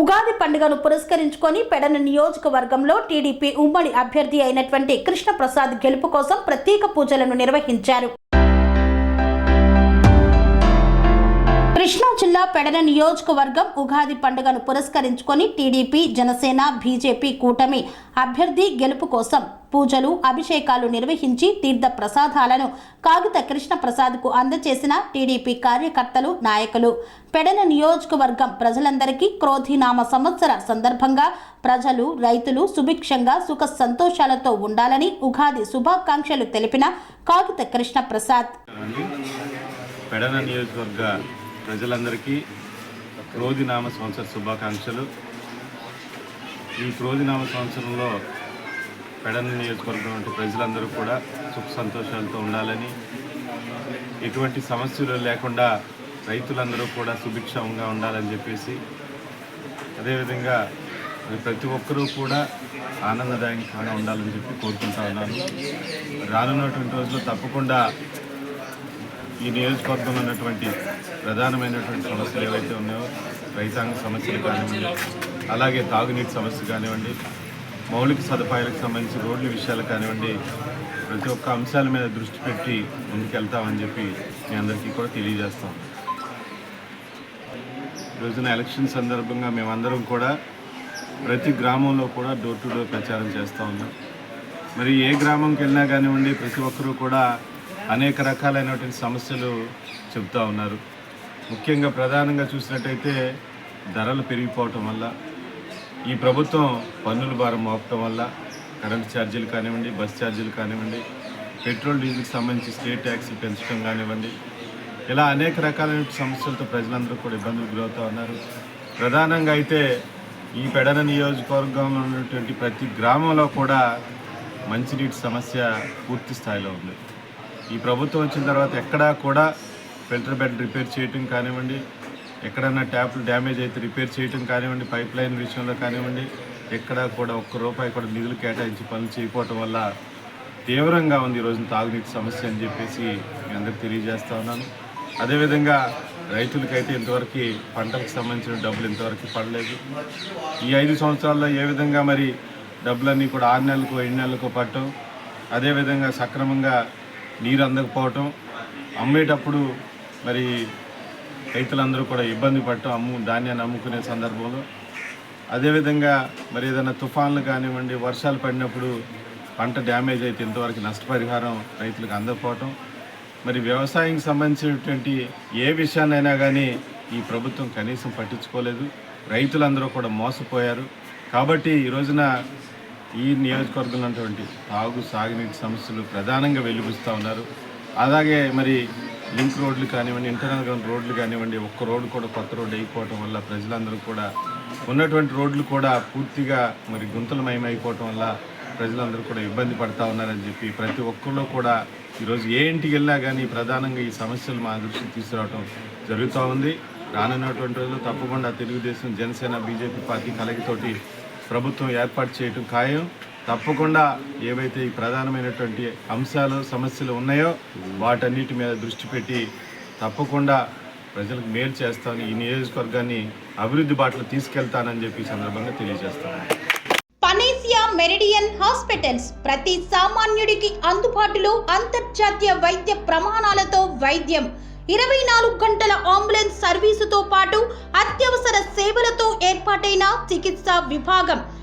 ఉగాది పండుగను పురస్కరించుకొని పెడన నియోజకవర్గంలో టీడీపీ ఉమ్మడి అభ్యర్థి అయినటువంటి కృష్ణప్రసాద్ గెలుపు కోసం ప్రత్యేక పూజలను నిర్వహించారు. కృష్ణా జిల్లా పెడన నియోజకవర్గం ఉగాది పండుగను పురస్కరించుకొని టీడీపీ జనసేన బీజేపీ కూటమి అభ్యర్థి గెలుపు కోసం పూజలు అభిషేకాలు నిర్వహించి తీర్థ ప్రసాదాలను కాగిత కృష్ణ ప్రసాద్కు అందజేసిన టీడీపీ కార్యకర్తలు నాయకులు. పెడన నియోజకవర్గం ప్రజలందరికీ క్రోధినామ సంవత్సర సందర్భంగా ప్రజలు రైతులు సుభిక్షంగా సుఖ సంతోషాలతో ఉండాలని ఉగాది శుభాకాంక్షలు తెలిపిన కాగిత కృష్ణ ప్రసాద్ పెడన నియోజకవర్గ ప్రజలందరికీ క్రోధినామ సంవత్సర శుభాకాంక్షలు. ఈ క్రోధినామ సంవత్సరంలో పెడన్ నియోజకవర్గం వంటి ప్రజలందరూ కూడా సుఖ సంతోషాలతో ఉండాలని ఎటువంటి సమస్యలు లేకుండా రైతులందరూ కూడా సుభిక్షంగా ఉండాలని చెప్పేసి అదేవిధంగా మరి ప్రతి ఒక్కరూ కూడా ఆనందదాయకంగా ఉండాలని చెప్పి కోరుకుంటా ఉన్నాను. రానున్నటువంటి రోజుల్లో తప్పకుండా ఈ నియోజకవర్గంలో ఉన్నటువంటి ప్రధానమైనటువంటి సమస్యలు ఏవైతే ఉన్నాయో రైతాంగ సమస్యలు కానివ్వండి అలాగే తాగునీటి సమస్య కానివ్వండి మౌలిక సదుపాయాలకు సంబంధించి రోడ్ల విషయాలు కానివ్వండి ప్రతి ఒక్క అంశాల మీద దృష్టి పెట్టి ముందుకెళ్తామని చెప్పి మీ అందరికీ కూడా తెలియజేస్తాం. రోజున ఎలక్షన్ సందర్భంగా మేమందరం కూడా ప్రతి గ్రామంలో కూడా డోర్ టు డోర్ ప్రచారం చేస్తూ ఉన్నాం. మరి ఏ గ్రామంకి వెళ్ళినా కానివ్వండి ప్రతి ఒక్కరూ కూడా అనేక రకాలైనటువంటి సమస్యలు చెబుతూ ఉన్నారు. ముఖ్యంగా ప్రధానంగా చూసినట్టయితే ధరలు పెరిగిపోవటం వల్ల ఈ ప్రభుత్వం పన్నుల భారం మోపటం వల్ల కరెంట్ ఛార్జీలు కానివ్వండి బస్ ఛార్జీలు కానివ్వండి పెట్రోల్ డీజిల్కి సంబంధించి స్టేట్ ట్యాక్స్ పెంచడం కానివ్వండి ఇలా అనేక రకాలైన సమస్యలతో ప్రజలందరూ కూడా ఇబ్బందులు గురవుతూ ఉన్నారు. ప్రధానంగా అయితే ఈ పెడన నియోజకవర్గంలో ఉన్నటువంటి ప్రతి గ్రామంలో కూడా మంచినీటి సమస్య పూర్తి స్థాయిలో ఉంది. ఈ ప్రభుత్వం వచ్చిన తర్వాత ఎక్కడా కూడా ఫిల్టర్ బెడ్ రిపేర్ చేయటం కానివ్వండి ఎక్కడన్నా ట్యాప్లు డ్యామేజ్ అయితే రిపేర్ చేయటం కానివ్వండి పైప్ లైన్ విషయంలో కానివ్వండి ఎక్కడా కూడా ఒక్క రూపాయి కూడా నిధులు కేటాయించి పనులు చేయకపోవటం వల్ల తీవ్రంగా ఉంది ఈ రోజున తాగునీటి సమస్య అని చెప్పేసి మీ అందరికి తెలియజేస్తా ఉన్నాను. అదేవిధంగా రైతులకైతే ఇంతవరకు పంటలకు సంబంధించిన డబ్బులు ఇంతవరకు పడలేదు. ఈ ఐదు సంవత్సరాల్లో ఏ విధంగా మరి డబ్బులన్నీ కూడా ఆరు నెలలకు ఏడు నెలలకు పట్టడం అదేవిధంగా సక్రమంగా నీరు అందకపోవటం అమ్మేటప్పుడు మరి రైతులందరూ కూడా ఇబ్బంది పడటం అమ్ము ధాన్యాన్ని అమ్ముకునే సందర్భంలో. అదేవిధంగా మరి ఏదైనా తుఫాన్లు కానివ్వండి వర్షాలు పడినప్పుడు పంట డ్యామేజ్ అయితే ఇంతవరకు నష్టపరిహారం రైతులకు అందకపోవటం. మరి వ్యవసాయానికి సంబంధించినటువంటి ఏ విషయాన్నైనా కానీ ఈ ప్రభుత్వం కనీసం పట్టించుకోలేదు. రైతులందరూ కూడా మోసపోయారు. కాబట్టి ఈ రోజున ఈ నియోజకవర్గంలో ఉన్నటువంటి తాగు సాగునీటి సమస్యలు ప్రధానంగా వెలుగుస్తూ ఉన్నారు. అలాగే మరి లింక్ రోడ్లు కానివ్వండి ఇంటర్నల్ రోడ్లు కానివ్వండి ఒక్క రోడ్డు కూడా కొత్త రోడ్డు అయిపోవటం వల్ల ప్రజలందరూ కూడా ఉన్నటువంటి రోడ్లు కూడా పూర్తిగా మరి గుంతలమయం అయిపోవటం వల్ల ప్రజలందరూ కూడా ఇబ్బంది పడతా ఉన్నారని చెప్పి ప్రతి ఒక్కరిలో కూడా ఈరోజు ఏ ఇంటికి వెళ్ళినా కానీ ప్రధానంగా ఈ సమస్యలు మా దృష్టికి తీసుకురావడం జరుగుతూ ఉంది. రానున్నటువంటి రోజుల్లో తప్పకుండా తెలుగుదేశం జనసేన బీజేపీ పార్టీ కలగితోటి ప్రభుత్వం ఏర్పాటు చేయటం ఖాయం. తప్పకుండా ఏవైతే ఈ ప్రధానమైనటువంటి అంశాలు సమస్యలు ఉన్నాయో వాటన్నిటి మీద దృష్టి పెట్టి తప్పకుండా ప్రజలకు మేలు చేస్తాను. ఈ నియోజకవర్గాన్ని అభివృద్ధి బాటలో తీసుకెళ్తానని చెప్పి సందర్భంగా తెలియజేస్తాను. పనేసియా మెరిడియన్ హాస్పిటల్స్ ప్రతి సామాన్యుడికి అందుబాటులో అంతర్జాతీయ వైద్య ప్రమాణాలతో వైద్యం. ఇరవై నాలుగు గంటల అంబులెన్స్ సర్వీసుతో పాటు అత్యవసర సేవలతో ఏర్పాటైన చికిత్సా విభాగం.